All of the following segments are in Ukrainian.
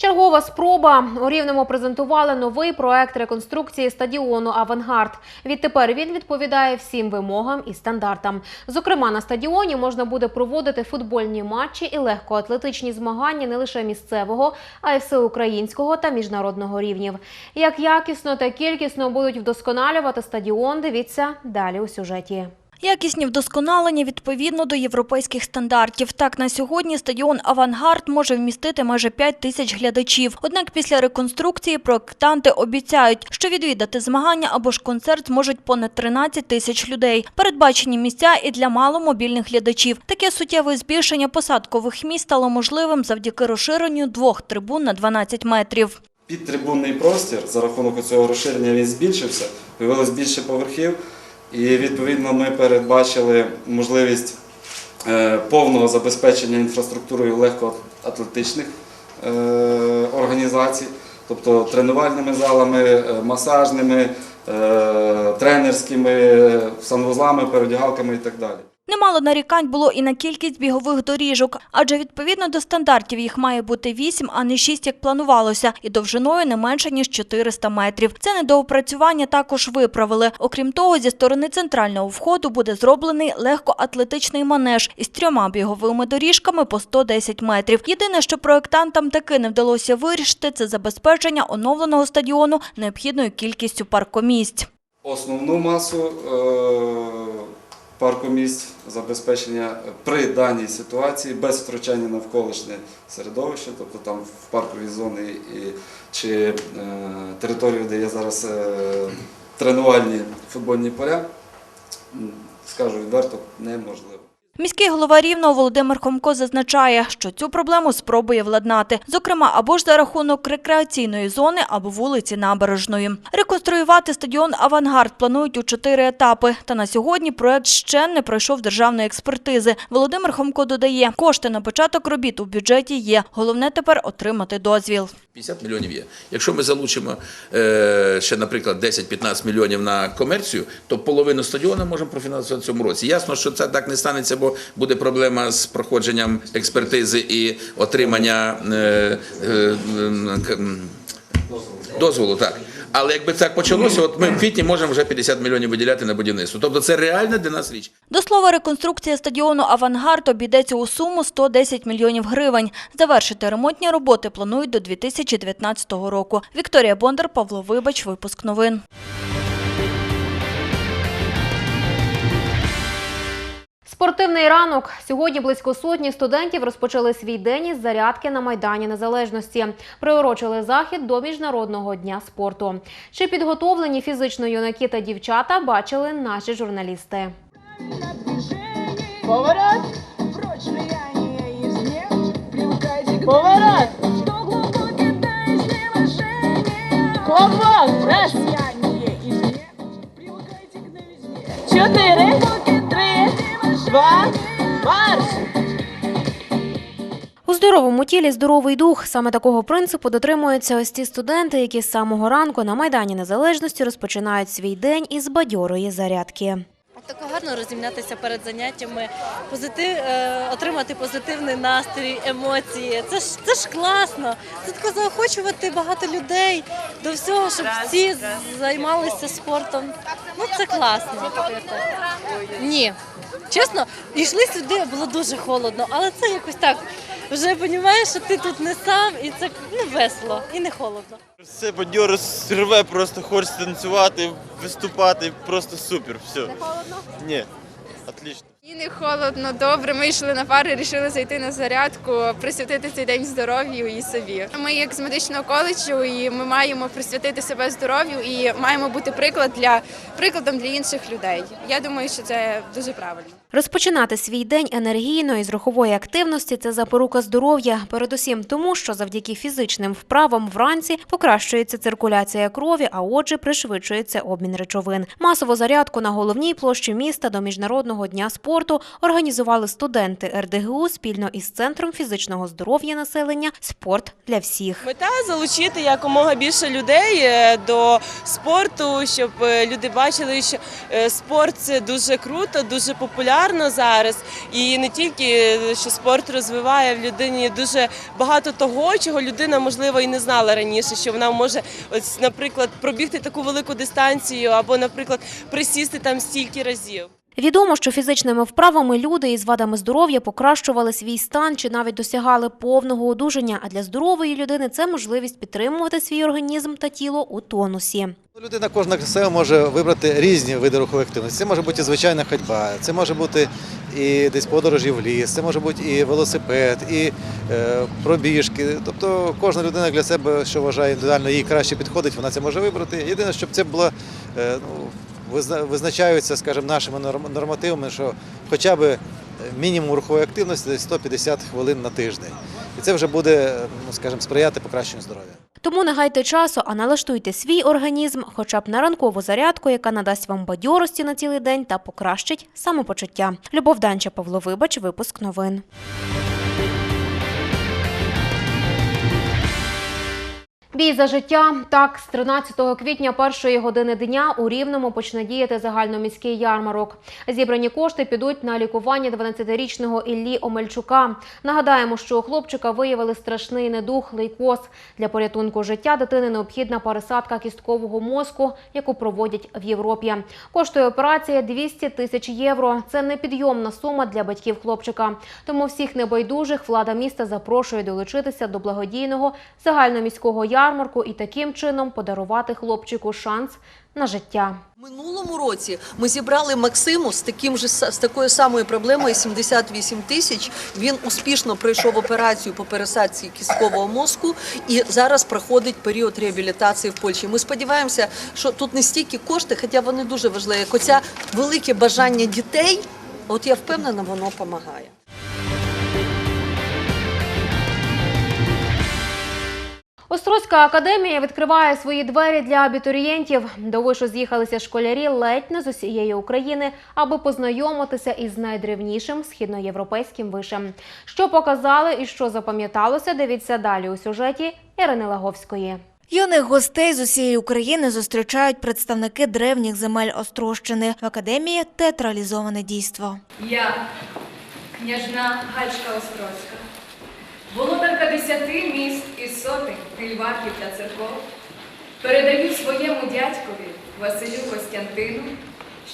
Чергова спроба у рівному презентували новий проект реконструкції стадіону Авангард. Відтепер він відповідає всім вимогам і стандартам. Зокрема, на стадіоні можна буде проводити футбольні матчі і легкоатлетичні змагання не лише місцевого, а й всеукраїнського та міжнародного рівнів. Як якісно та кількісно будуть вдосконалювати стадіон, дивіться далі у сюжеті. Якісні вдосконалення відповідно до європейських стандартів. Так, на сьогодні стадіон «Авангард» може вмістити майже 5 тисяч глядачів. Однак після реконструкції проектанти обіцяють, що відвідати змагання або ж концерт зможуть понад 13 тисяч людей. Передбачені місця і для маломобільних глядачів. Таке суттєве збільшення посадкових місць стало можливим завдяки розширенню двох трибун на 12 метрів. Підтрибунний простір за рахунок цього розширення він збільшився, появилось більше поверхів, і відповідно ми передбачили можливість е, повного забезпечення інфраструктурою легкоатлетичних е, організацій, тобто тренувальними залами, е, масажними, тренерськими, санвузлами, переодягалками і так далі. Немало нарікань було і на кількість бігових доріжок, адже відповідно до стандартів їх має бути 8, а не 6, як планувалося, і довжиною не менше, ніж 400 метрів. Це недоопрацювання також виправили. Окрім того, зі сторони центрального входу буде зроблений легкоатлетичний манеж із трьома біговими доріжками по 110 метрів. Єдине, що проектантам таки не вдалося вирішити, це забезпечення оновленого стадіону необхідною кількістю паркомісць. Основну масу е, паркомісць забезпечення при даній ситуації без втручання навколишнє середовище, тобто там в паркові зони і, чи е, територію, де є зараз е, тренувальні футбольні поля, скажу відверто, неможливо. Міський голова Рівного Володимир Хомко зазначає, що цю проблему спробує владнати. Зокрема, або ж за рахунок рекреаційної зони, або вулиці Набережної. Реконструювати стадіон «Авангард» планують у чотири етапи. Та на сьогодні проект ще не пройшов державної експертизи. Володимир Хомко додає, кошти на початок робіт у бюджеті є. Головне тепер отримати дозвіл. 50 мільйонів є. Якщо ми залучимо е, ще, наприклад, 10-15 мільйонів на комерцію, то половину стадіону можемо профінансувати в цьому році. Ясно, що це так не станеться, бо буде проблема з проходженням експертизи і отримання е, е, м, дозволу. Так. Але якби так почалося, от ми в квітні можемо вже 50 мільйонів виділяти на будівництво. Тобто це реальна для нас річ. До слова, реконструкція стадіону «Авангард» обійдеться у суму 110 мільйонів гривень. Завершити ремонтні роботи планують до 2019 року. Вікторія Бондар, Павло Вибач, випуск новин. Спортивний ранок. Сьогодні близько сотні студентів розпочали свій день із зарядки на Майдані Незалежності. Приурочили захід до Міжнародного дня спорту. Чи підготовлені фізично юнаки та дівчата бачили наші журналісти. Поворот. Поворот. Здоровому тілі здоровий дух. Саме такого принципу дотримуються ось ці студенти, які з самого ранку на Майдані Незалежності розпочинають свій день із бадьорої зарядки. Так гарно розімнятися перед заняттями, позитив, е, отримати позитивний настрій, емоції. Це ж це ж класно. Це тако заохочувати багато людей до всього, щоб всі займалися спортом. Ну це класно. Ні, чесно, йшли сюди, було дуже холодно, але це якось так. Вже розумієш, що ти тут не сам, і це ну, весело і не холодно. Все бадьоро рве, просто хочеться танцювати, виступати, просто супер. Все. Не холодно? Ні. Отлично. І не холодно, добре. Ми йшли на пари, вирішили зайти на зарядку, присвятити цей день здоров'ю і собі. Ми як з медичного коледжу, і ми маємо присвятити себе здоров'ю і маємо бути приклад для прикладом для інших людей. Я думаю, що це дуже правильно. Розпочинати свій день енергійно і з рухової активності це запорука здоров'я. Передусім тому, що завдяки фізичним вправам вранці покращується циркуляція крові, а отже, пришвидшується обмін речовин. Масову зарядку на головній площі міста до міжнародного дня спорту спорту організували студенти РДГУ спільно із Центром фізичного здоров'я населення Спорт для всіх. Мета залучити якомога більше людей е, до спорту, щоб е, люди бачили, що е, спорт це дуже круто, дуже популярно зараз. І не тільки що спорт розвиває в людині дуже багато того, чого людина можливо і не знала раніше, що вона може, ось, наприклад, пробігти таку велику дистанцію або, наприклад, присісти там стільки разів. Відомо, що фізичними вправами люди із вадами здоров'я покращували свій стан чи навіть досягали повного одужання. А для здорової людини це можливість підтримувати свій організм та тіло у тонусі. Людина кожна себе може вибрати різні види рухової активності. Це може бути звичайна ходьба, це може бути і десь подорожі в ліс, це може бути і велосипед, і е, пробіжки. Тобто кожна людина для себе, що вважає індивідуально, їй краще підходить, вона це може вибрати. Єдине, щоб це було е, ну, визначаються, скажімо, нашими норм- нормативами, що хоча б мінімум рухової активності 150 хвилин на тиждень. І це вже буде, ну, скажімо, сприяти покращенню здоров'я. Тому не гайте часу, а налаштуйте свій організм хоча б на ранкову зарядку, яка надасть вам бадьорості на цілий день та покращить самопочуття. Любов Данча, Павло Вибач, випуск новин. Бій за життя. Так, з 13 квітня першої години дня у Рівному почне діяти загальноміський ярмарок. Зібрані кошти підуть на лікування 12-річного Іллі Омельчука. Нагадаємо, що у хлопчика виявили страшний недух лейкоз. Для порятунку життя дитини необхідна пересадка кісткового мозку, яку проводять в Європі. Коштує операція 200 тисяч євро. Це непідйомна сума для батьків хлопчика. Тому всіх небайдужих влада міста запрошує долучитися до благодійного загальноміського ярмарку і таким чином подарувати хлопчику шанс на життя. Минулому році ми зібрали Максиму з таким же з такою самою проблемою 78 тисяч. Він успішно пройшов операцію по пересадці кісткового мозку і зараз проходить період реабілітації в Польщі. Ми сподіваємося, що тут не стільки кошти, хоча вони дуже важливі. Оця велике бажання дітей. От я впевнена, воно допомагає. Острозька академія відкриває свої двері для абітурієнтів. До вишу з'їхалися школярі ледь не з усієї України, аби познайомитися із найдревнішим східноєвропейським вишем. Що показали і що запам'яталося, дивіться далі у сюжеті Ірини Лаговської. Юних гостей з усієї України зустрічають представники древніх земель Острощини. В академії театралізоване дійство. Я, княжна Гальшка Острозька, володарка десяти міст і сотень пільварків та церков, передаю своєму дядькові Василю Костянтину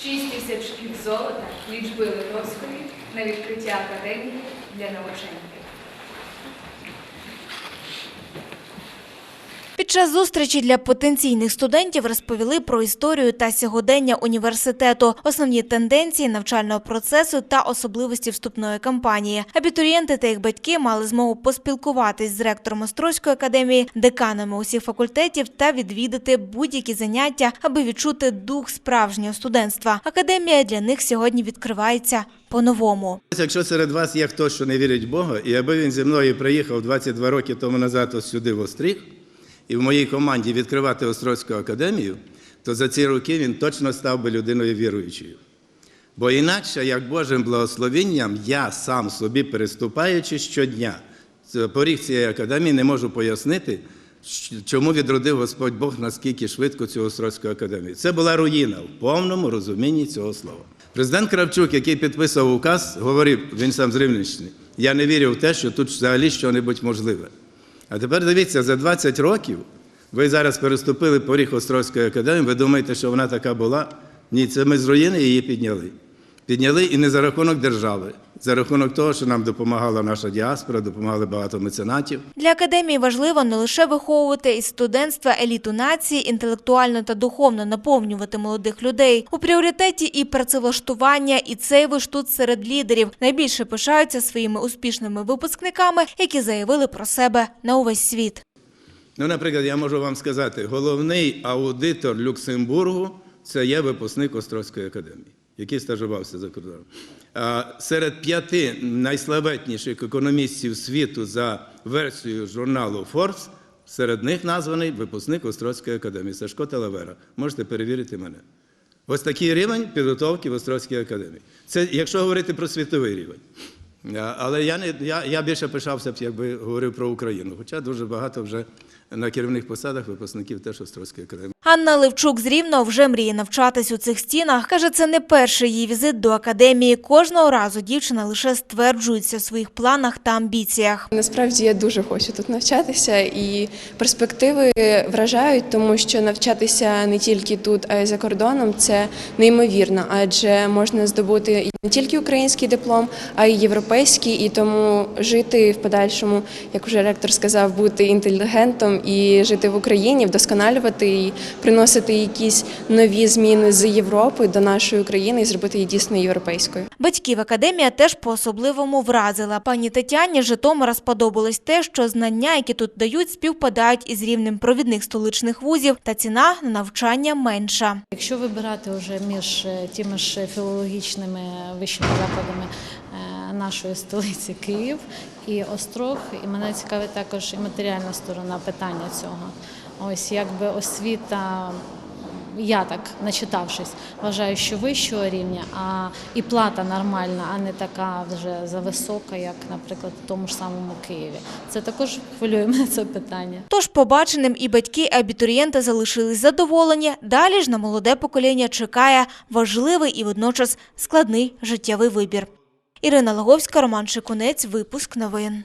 шість тисяч шкіл золота лічби Литовської на відкриття академії для навчання. Під час зустрічі для потенційних студентів розповіли про історію та сьогодення університету, основні тенденції навчального процесу та особливості вступної кампанії. Абітурієнти та їх батьки мали змогу поспілкуватись з ректором Острозької академії, деканами усіх факультетів та відвідати будь-які заняття, аби відчути дух справжнього студентства. Академія для них сьогодні відкривається по-новому. Якщо серед вас є хтось, що не вірить в Бога, і аби він зі мною приїхав 22 роки тому назад ось сюди в Остріг, і в моїй команді відкривати Острозьку академію, то за ці роки він точно став би людиною віруючою. Бо інакше, як Божим благословенням, я сам собі переступаючи щодня поріг цієї академії, не можу пояснити, чому відродив Господь Бог наскільки швидко цю Острозьку академію. Це була руїна в повному розумінні цього слова. Президент Кравчук, який підписав указ, говорив, він сам з Рівненщини, я не вірю в те, що тут взагалі щось можливе. А тепер дивіться, за 20 років ви зараз переступили поріг Острозької академії, ви думаєте, що вона така була? Ні, це ми з руїни її підняли. Підняли і не за рахунок держави, за рахунок того, що нам допомагала наша діаспора, допомагали багато меценатів. Для академії важливо не лише виховувати із студентства еліту нації, інтелектуально та духовно наповнювати молодих людей. У пріоритеті і працевлаштування, і цей виш тут серед лідерів. Найбільше пишаються своїми успішними випускниками, які заявили про себе на увесь світ. Ну, наприклад, я можу вам сказати, головний аудитор Люксембургу це є випускник Острозької академії, який стажувався за кордоном. Серед п'яти найславетніших економістів світу за версією журналу Forbes, серед них названий випускник Острозької академії Сашко Талавера. Можете перевірити мене. Ось такий рівень підготовки в Острозькій академії. Це якщо говорити про світовий рівень. Але я, не, я, я більше пишався б, якби говорив про Україну. Хоча дуже багато вже на керівних посадах випускників теж Острозької академії. Анна Левчук з Рівного вже мріє навчатись у цих стінах. Каже, це не перший її візит до академії. Кожного разу дівчина лише стверджується в своїх планах та амбіціях. Насправді я дуже хочу тут навчатися, і перспективи вражають, тому що навчатися не тільки тут, а й за кордоном це неймовірно, адже можна здобути не тільки український диплом, а й європейський. І тому жити в подальшому, як вже ректор сказав, бути інтелігентом і жити в Україні, вдосконалювати і приносити якісь нові зміни з Європи до нашої України і зробити її дійсно європейською. Батьків академія теж по-особливому вразила. Пані Тетяні Житомира сподобалось те, що знання, які тут дають, співпадають із рівнем провідних столичних вузів, та ціна на навчання менша. Якщо вибирати вже між е, тими ж філологічними вищими закладами е, нашої столиці Київ і Острог, і мене цікавить також і матеріальна сторона питання цього. Ось якби освіта. Я так начитавшись, вважаю, що вищого рівня, а і плата нормальна, а не така вже зависока, як, наприклад, в тому ж самому Києві. Це також хвилює мене це питання. Тож побаченим і батьки, і абітурієнти залишились задоволені. Далі ж на молоде покоління чекає важливий і водночас складний життєвий вибір. Ірина Лаговська, Роман Шикунець, випуск новин.